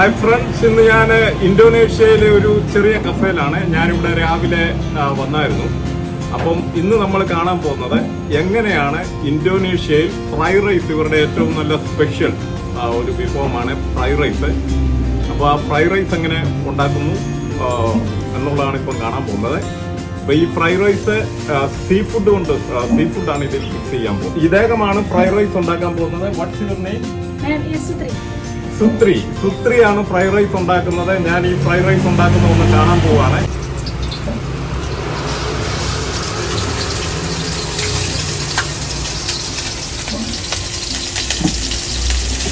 Hi friends ഇന്ന് ഞാൻ ഇന്തോനേഷ്യയിലെ ഒരു ചെറിയ കഫേയിലാണ്. ഞാനിവിടെ രാവിലെ വന്നായിരുന്നു. അപ്പം ഇന്ന് നമ്മൾ കാണാൻ പോകുന്നത് എങ്ങനെയാണ് ഇന്തോനേഷ്യയിൽ ഫ്രൈ റൈസ് ഇവരുടെ ഏറ്റവും നല്ല സ്പെഷ്യൽ ഒരു വിഭവമാണ് ഫ്രൈ റൈസ്. അപ്പോൾ ആ ഫ്രൈ റൈസ് എങ്ങനെ ഉണ്ടാക്കുന്നു എന്നുള്ളതാണ് ഇപ്പം കാണാൻ പോകുന്നത്. അപ്പോൾ ഈ ഫ്രൈ റൈസ് സീ ഫുഡ് കൊണ്ട് സീ ഫുഡാണ് ഇതിൽ ഫിക്സ് ചെയ്യാൻ പോകുന്നത്. ഇദ്ദേഹമാണ് ഫ്രൈ റൈസ് ഉണ്ടാക്കാൻ പോകുന്നത്. What's your name. സുത്രി. സുത്രിയാണ് ഫ്രൈഡ് റൈസ് ഉണ്ടാക്കുന്നത്. ഞാൻ ഈ ഫ്രൈഡ് റൈസ് ഉണ്ടാക്കുന്ന ഒന്ന് കാണാൻ പോവാണ്.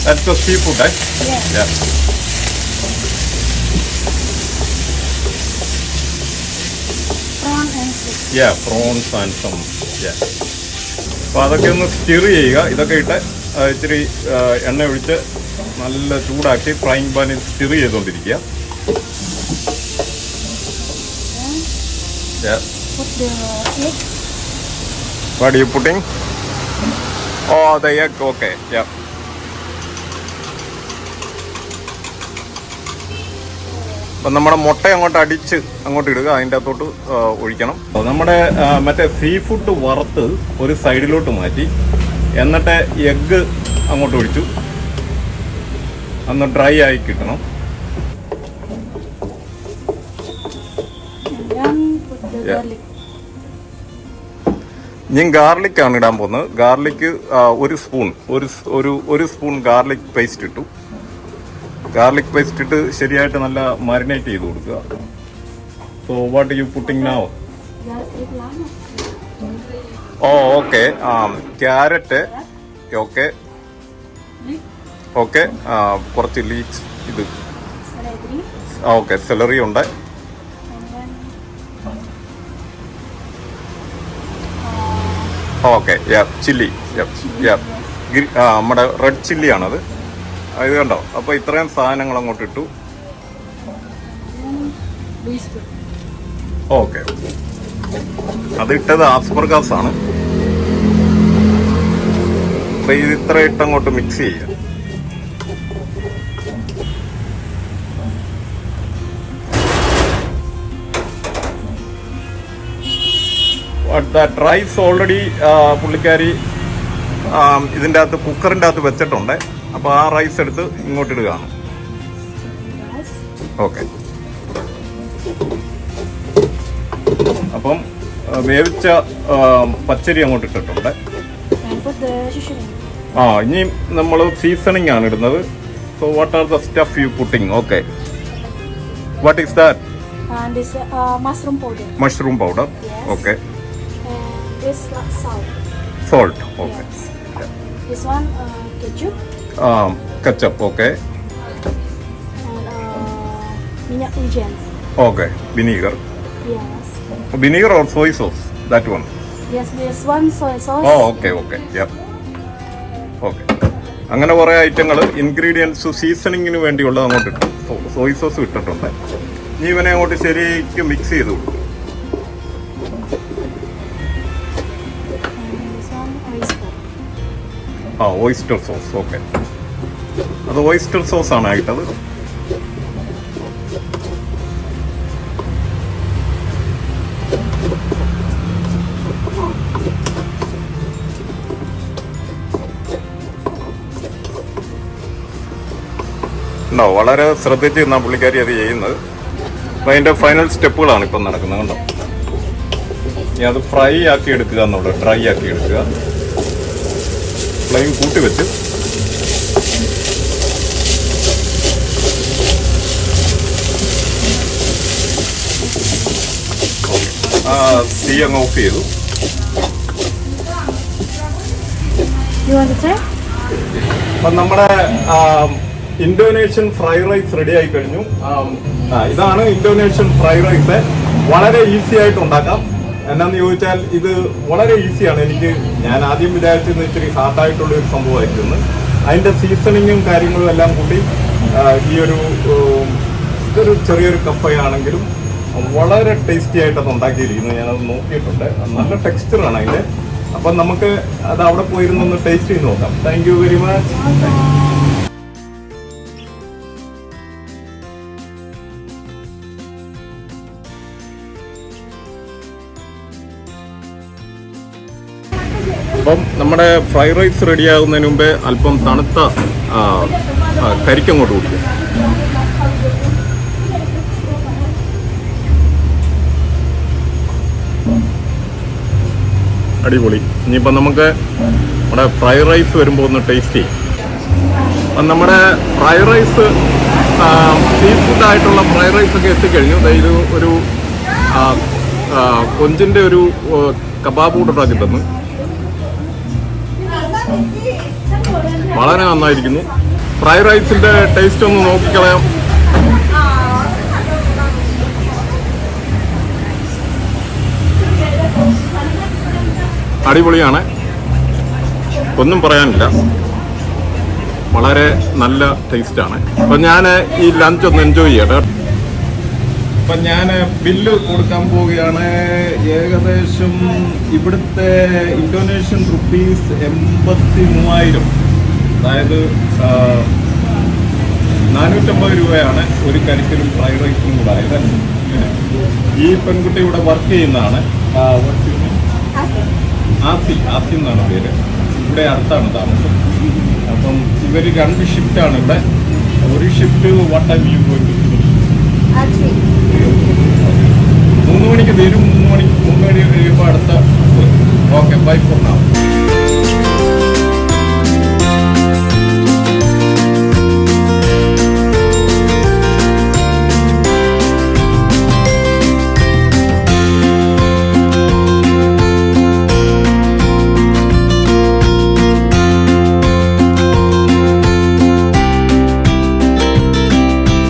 That's seafood, right? Yeah. അപ്പോൾ അതൊക്കെ ഒന്ന് സ്റ്റിർ ചെയ്യുക. ഇതൊക്കെ ഇട്ട് ഇത്തിരി ഇച്ചിരി എണ്ണ ഒഴിച്ച് നല്ല ചൂടാക്കി ഫ്രൈങ് പാനിൽ സ്റ്റിർ ചെയ്തുകൊണ്ടിരിക്കുക egg. What are you putting? Oh, the egg. Okay. Yeah. അപ്പം നമ്മുടെ മുട്ട അങ്ങോട്ട് അടിച്ച് അങ്ങോട്ട് ഇടുക അതിന്റെ അകത്തോട്ട് ഒഴിക്കണം നമ്മുടെ മറ്റേ സീ ഫുഡ് വറുത്ത് ഒരു സൈഡിലോട്ട് മാറ്റി എന്നിട്ട് എഗ്ഗ് അങ്ങോട്ട് ഒഴിച്ചു ഒന്ന് ഡ്രൈ ആയി കിട്ടണം. ഞാൻ ഗാർലിക്കാണ് ഇടാൻ പോകുന്നത്. ഗാർലിക് ഒരു സ്പൂൺ ഒരു ഒരു സ്പൂൺ ഗാർലിക് പേസ്റ്റ് ഇട്ടു. ഗാർലിക് പേസ്റ്റ് ഇട്ട് ശരിയായിട്ട് നല്ല മാരിനേറ്റ് ചെയ്ത് കൊടുക്കുക. So what you putting now oh okay ആ ക്യാരറ്റ്. ഓക്കെ. ഓക്കെ കുറച്ച് ലീക്സ് ഇത്. ഓക്കെ സെലറി ഉണ്ട്. ഓക്കെ ചില്ലി നമ്മുടെ റെഡ് ചില്ലി ആണത്. ഇത് കണ്ടോ? അപ്പോൾ ഇത്രയും സാധനങ്ങൾ അങ്ങോട്ട് ഇട്ടു. ഓക്കെ അത് ഇട്ടത് ആസ്പർഗാസ് ആണ്. അപ്പൊ ഇത് ഇത്ര ഇട്ട് അങ്ങോട്ട് മിക്സ് ചെയ്യുക. റൈസ് ഓൾറെഡി പുള്ളിക്കാരി ആ, ഇതിന്റെ അകത്ത് കുക്കറിന്റെ അകത്ത് വെച്ചിട്ടുണ്ട് അപ്പോൾ ആ റൈസ് എടുത്ത് ഇങ്ങോട്ട് ഇടുകയാണ്. ഓക്കെ അപ്പം ആ, വേവിച്ച ആ, പച്ചരി അങ്ങോട്ട് ഇട്ടിട്ടുണ്ട്. ആ ഇനി നമ്മൾ സീസണിങ് ആണ് ഇടുന്നത് so what are the stuff you putting okay what is that uh, mushroom powder. Mushroom powder. Okay this salt. Salt okay Yes. This one uh, ketchup. Ketchup okay and uh, minyak wijen. Okay vinegar Yes. Vinegar or soy sauce that one Yes, this one soy sauce. Oh okay okay okay അങ്ങനെ കുറേ ഐറ്റങ്ങൾ ingredients സീസണിങ്ങിന് വേണ്ടിയുള്ളത് അങ്ങോട്ട് ഇട്ടു Soy sauce ഇട്ടിട്ടുണ്ട്. ഇനി ഇവനെ അങ്ങോട്ട് ശരിക്കും മിക്സ് ചെയ്ത് കൊടുക്കും. ആ ഓയിസ്റ്റർ സോസ് ഓക്കെ അത് ഓയിസ്റ്റർ സോസ് ആണ് ആയിട്ടത്. ഉണ്ടോ വളരെ ശ്രദ്ധിച്ച് നിന്നാ പുള്ളിക്കാരി അത് ചെയ്യുന്നത്. അപ്പൊ ഫൈനൽ സ്റ്റെപ്പുകളാണ് ഇപ്പം നടക്കുന്നത് കണ്ടോ. ഇനി അത് ഫ്രൈ ആക്കി എടുക്കുക എന്നുള്ളത് ഡ്രൈ ആക്കി എടുക്കുക. ഫ്ലെയിം കൂട്ടി വെച്ച്. തീ അങ്ങ് ഓഫ് ചെയ്തു? അപ്പം നമ്മുടെ Indonesian Indonesian fried rice ready ആയി കഴിഞ്ഞു. ഇതാണ് ഇന്തോനേഷ്യൻ ഫ്രൈഡ് റൈസ് വളരെ ഈസി ആയിട്ട് ഉണ്ടാക്കാം. എന്നാന്ന് ചോദിച്ചാൽ ഇത് വളരെ ഈസിയാണ്. എനിക്ക് ഞാൻ ആദ്യം വിചാരിച്ചിരുന്ന ഇച്ചിരി ഹാർഡായിട്ടുള്ള ഒരു സംഭവമായിരുന്നു. അതിന്റെ സീസണിങ്ങും കാര്യങ്ങളും എല്ലാം കൂടി ഈ ഒരു ഇതൊരു ചെറിയൊരു കപ്പയാണെങ്കിലും വളരെ ടേസ്റ്റി ആയിട്ട് അത് ഉണ്ടാക്കിയിരിക്കുന്നു ഞാനത് നോക്കിയിട്ടുണ്ട്. നല്ല ടെക്സ്ചറാണ് അതിന്റെ അപ്പം നമുക്ക് അത് അവിടെ പോയിരുന്നൊന്ന് ടേസ്റ്റ് ചെയ്ത് നോക്കാം. താങ്ക് യു വെരി മച്ച് അപ്പം നമ്മുടെ ഫ്രൈഡ് റൈസ് റെഡി ആകുന്നതിന് മുമ്പേ അല്പം തണുത്ത കരിക്കങ്ങോട്ട് കുടിക്കും. അടിപൊളി. ഇനിയിപ്പം നമുക്ക് നമ്മുടെ ഫ്രൈഡ് റൈസ് വരുമ്പോൾ ഒന്ന് ടേസ്റ്റ് ചെയ്യും. അപ്പം നമ്മുടെ ഫ്രൈഡ് റൈസ് സീ ഫുഡായിട്ടുള്ള ഫ്രൈഡ് റൈസ് ഒക്കെ എത്തിക്കഴിഞ്ഞു. അതായത് ഒരു കൊഞ്ചിന്റെ ഒരു കബാബ് കൂടെ തന്നു വളരെ നന്നായിരിക്കുന്നു. ഫ്രൈഡ് റൈസിന്റെ ടേസ്റ്റ് ഒന്ന് നോക്കിക്കളയാം. അടിപൊളിയാണ്. ഒന്നും പറയാനില്ല. വളരെ നല്ല ടേസ്റ്റാണ് അപ്പൊ ഞാൻ ഈ ലഞ്ച് ഒന്ന് എൻജോയ് ചെയ്യട്ടെ. അപ്പൊ ഞാൻ ബില്ല് കൊടുക്കാൻ പോവുകയാണ്. ഏകദേശം ഇവിടുത്തെ ഇൻഡോനേഷ്യൻ റുപ്പീസ് എൺപത്തി മൂവായിരം അതായത് നാനൂറ്റമ്പത് രൂപയാണ് ഒരു കരിക്കലും ഫ്രൈഡ് റൈസിനും കൂടെ. ആയത് ഈ പെൺകുട്ടി ഇവിടെ വർക്ക് ചെയ്യുന്നതാണ്. ആസി ആസി എന്നാണ് പേര്. ഇവിടെ അടുത്താണ് താമസം. അപ്പം ഇവർ രണ്ട് ഷിഫ്റ്റാണ് ഇവിടെ. ഒരു ഷിഫ്റ്റ് വൺ ടൈം യു പോയി മൂന്ന് മണിക്ക് വരും മൂന്ന് മണിക്ക് മൂന്ന് മണി കഴിയുമ്പോൾ അടുത്ത ഓക്കെ ബൈ ഫോർ നാ